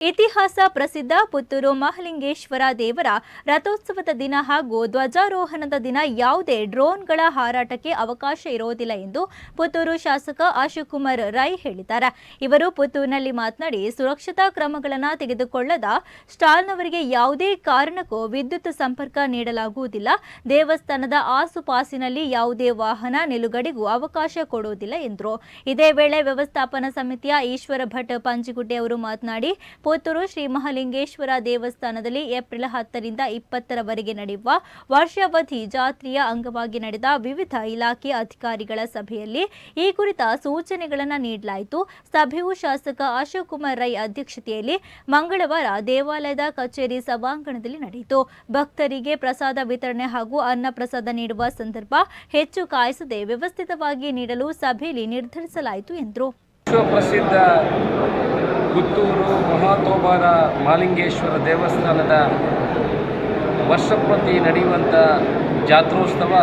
ಇತಿಹಾಸ ಪ್ರಸಿದ್ಧ ಪುತ್ತೂರು ಮಹಲಿಂಗೇಶ್ವರ ದೇವರ ರಥೋತ್ಸವದ ದಿನ ಹಾಗೂ ಧ್ವಜಾರೋಹಣದ ದಿನ ಯಾವುದೇ ಡ್ರೋನ್ಗಳ ಹಾರಾಟಕ್ಕೆ ಅವಕಾಶ ಇರುವುದಿಲ್ಲ ಎಂದು ಪುತ್ತೂರು ಶಾಸಕ ಆಶುಕುಮಾರ್ ಕುಮಾರ್ ರೈ ಹೇಳಿದ್ದಾರೆ. ಇವರು ಪುತ್ತೂರಿನಲ್ಲಿ ಮಾತನಾಡಿ, ಸುರಕ್ಷತಾ ಕ್ರಮಗಳನ್ನು ತೆಗೆದುಕೊಳ್ಳದ ಸ್ಟಾಲ್ನವರಿಗೆ ಯಾವುದೇ ಕಾರಣಕ್ಕೂ ವಿದ್ಯುತ್ ಸಂಪರ್ಕ ನೀಡಲಾಗುವುದಿಲ್ಲ. ದೇವಸ್ಥಾನದ ಆಸುಪಾಸಿನಲ್ಲಿ ಯಾವುದೇ ವಾಹನ ನಿಲುಗಡೆಗೂ ಅವಕಾಶ ಕೊಡುವುದಿಲ್ಲ ಎಂದರು. ಇದೇ ವೇಳೆ ವ್ಯವಸ್ಥಾಪನಾ ಸಮಿತಿಯ ಈಶ್ವರ ಭಟ್ ಪಂಜಿಗುಡ್ಡೆ ಅವರು ಮಾತನಾಡಿ ಪುತ್ತೂರು ಶ್ರೀ ಮಹಾಲಿಂಗೇಶ್ವರ ದೇವಸ್ಥಾನದಲ್ಲಿ ಏಪ್ರಿಲ್ ಹತ್ತರಿಂದ ಇಪ್ಪತ್ತರವರೆಗೆ ನಡೆಯುವ ವರ್ಷಾವಧಿ ಜಾತ್ರೆಯ ಅಂಗವಾಗಿ ನಡೆದ ವಿವಿಧ ಇಲಾಖೆ ಅಧಿಕಾರಿಗಳ ಸಭೆಯಲ್ಲಿ ಈ ಕುರಿತ ಸೂಚನೆಗಳನ್ನು ನೀಡಲಾಯಿತು. ಸಭೆಯು ಶಾಸಕ ಅಶೋಕ್ ಕುಮಾರ್ ರೈ ಅಧ್ಯಕ್ಷತೆಯಲ್ಲಿ ಮಂಗಳವಾರ ದೇವಾಲಯದ ಕಚೇರಿ ಸಭಾಂಗಣದಲ್ಲಿ ನಡೆಯಿತು. ಭಕ್ತರಿಗೆ ಪ್ರಸಾದ ವಿತರಣೆ ಹಾಗೂ ಅನ್ನ ಪ್ರಸಾದ ನೀಡುವ ಸಂದರ್ಭ ಹೆಚ್ಚು ಕಾಯಿಸದೆ ವ್ಯವಸ್ಥಿತವಾಗಿ ನೀಡಲು ಸಭೆಯಲ್ಲಿ ನಿರ್ಧರಿಸಲಾಯಿತು ಎಂದರು. ಪುತ್ತೂರು ಮಹಾತೋಬಾರ ಮಾಲಿಂಗೇಶ್ವರ ದೇವಸ್ಥಾನದ ವರ್ಷಪ್ರತಿ ನಡೆಯುವಂಥ ಜಾತ್ರೋತ್ಸವ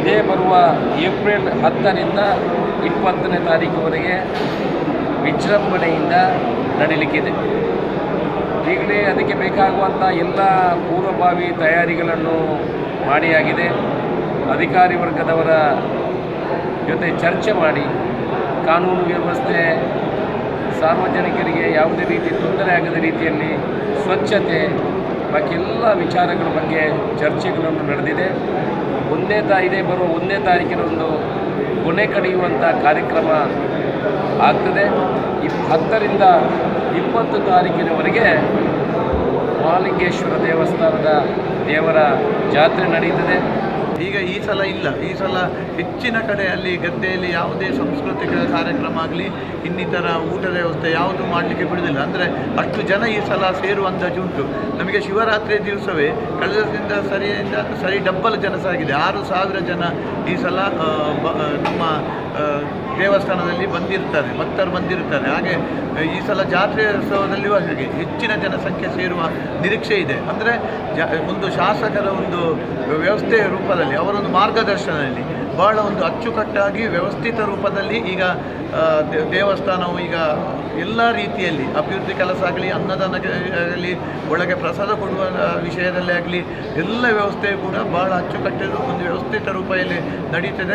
ಇದೇ ಬರುವ ಏಪ್ರಿಲ್ ಹತ್ತರಿಂದ ಇಪ್ಪತ್ತನೇ ತಾರೀಕುವರೆಗೆ ವಿಜೃಂಭಣೆಯಿಂದ ನಡೀಲಿಕ್ಕಿದೆ. ಈಗಲೇ ಅದಕ್ಕೆ ಬೇಕಾಗುವಂಥ ಎಲ್ಲ ಪೂರ್ವಭಾವಿ ತಯಾರಿಗಳನ್ನು ಮಾಡಿಯಾಗಿದೆ. ಅಧಿಕಾರಿ ವರ್ಗದವರ ಜೊತೆ ಚರ್ಚೆ ಮಾಡಿ, ಕಾನೂನು ವ್ಯವಸ್ಥೆ ಸಾರ್ವಜನಿಕರಿಗೆ ಯಾವುದೇ ರೀತಿ ತೊಂದರೆ ಆಗದ ರೀತಿಯಲ್ಲಿ ಸ್ವಚ್ಛತೆ ಬಾಕಿ ಎಲ್ಲ ವಿಚಾರಗಳ ಬಗ್ಗೆ ಚರ್ಚೆಗಳನ್ನು ನಡೆದಿದೆ. ಒಂದೇ ತಾ, ಇದೇ, ಬರುವ ಒಂದನೇ ತಾರೀಕಿನೊಂದು ಕೊನೆ ಕಡಿಯುವಂಥ ಕಾರ್ಯಕ್ರಮ ಆಗ್ತದೆ. ಇಪ್ ಹತ್ತರಿಂದ ಇಪ್ಪತ್ತು ತಾರೀಕಿನವರೆಗೆ ಮಹಾಲಿಂಗೇಶ್ವರ ದೇವಸ್ಥಾನದ ದೇವರ ಜಾತ್ರೆ ನಡೆಯುತ್ತದೆ. ಈಗ ಈ ಸಲ ಇಲ್ಲ. ಈ ಸಲ ಹೆಚ್ಚಿನ ಕಡೆ ಅಲ್ಲಿ ಗದ್ದೆಯಲ್ಲಿ ಯಾವುದೇ ಸಾಂಸ್ಕೃತಿಕ ಕಾರ್ಯಕ್ರಮ ಆಗಲಿ, ಇನ್ನಿತರ ಊಟದ ವ್ಯವಸ್ಥೆ ಯಾವುದು ಮಾಡಲಿಕ್ಕೆ ಬಿಡುವುದಿಲ್ಲ. ಅಂದರೆ ಅಷ್ಟು ಜನ ಈ ಸಲ ಸೇರುವ ಅಂದಾಜು ಉಂಟು. ನಮಗೆ ಶಿವರಾತ್ರಿ ದಿವಸವೇ ಕಳೆದದಿಂದ ಸರಿಯಿಂದ ಸರಿ ಡಬ್ಬಲ್ ಜನ ಸಾಗಿದೆ ಆರು ಸಾವಿರ ಜನ ಈ ಸಲ ದೇವಸ್ಥಾನದಲ್ಲಿ ಬಂದಿರ್ತಾರೆ, ಭಕ್ತರು ಬಂದಿರ್ತಾರೆ. ಹಾಗೆ, ಈ ಸಲ ಜಾತ್ರೆ ಉತ್ಸವದಲ್ಲಿಯೂ ಹಾಗೆ, ಹೆಚ್ಚಿನ ಜನಸಂಖ್ಯೆ ಸೇರುವ ನಿರೀಕ್ಷೆ ಇದೆ. ಅಂದರೆ ಒಂದು ಶಾಸಕರ ಒಂದು ವ್ಯವಸ್ಥೆಯ ರೂಪದಲ್ಲಿ, ಅವರೊಂದು ಮಾರ್ಗದರ್ಶನದಲ್ಲಿ, ಬಹಳ ಒಂದು ಅಚ್ಚುಕಟ್ಟಾಗಿ ವ್ಯವಸ್ಥಿತ ರೂಪದಲ್ಲಿ ಈಗ ದೇವಸ್ಥಾನವು ಈಗ ಎಲ್ಲ ರೀತಿಯಲ್ಲಿ, ಅಭಿವೃದ್ಧಿ ಕೆಲಸ ಆಗಲಿ ಅನ್ನದಾನ ಆಗಲಿ ಒಳಗೆ ಪ್ರಸಾದ ಕೊಡುವ ವಿಷಯದಲ್ಲೇ ಆಗಲಿ, ಎಲ್ಲ ವ್ಯವಸ್ಥೆಯು ಕೂಡ ಬಹಳ ಅಚ್ಚುಕಟ್ಟಲು ಒಂದು ವ್ಯವಸ್ಥಿತ ರೂಪದಲ್ಲಿ ನಡೀತಿದೆ.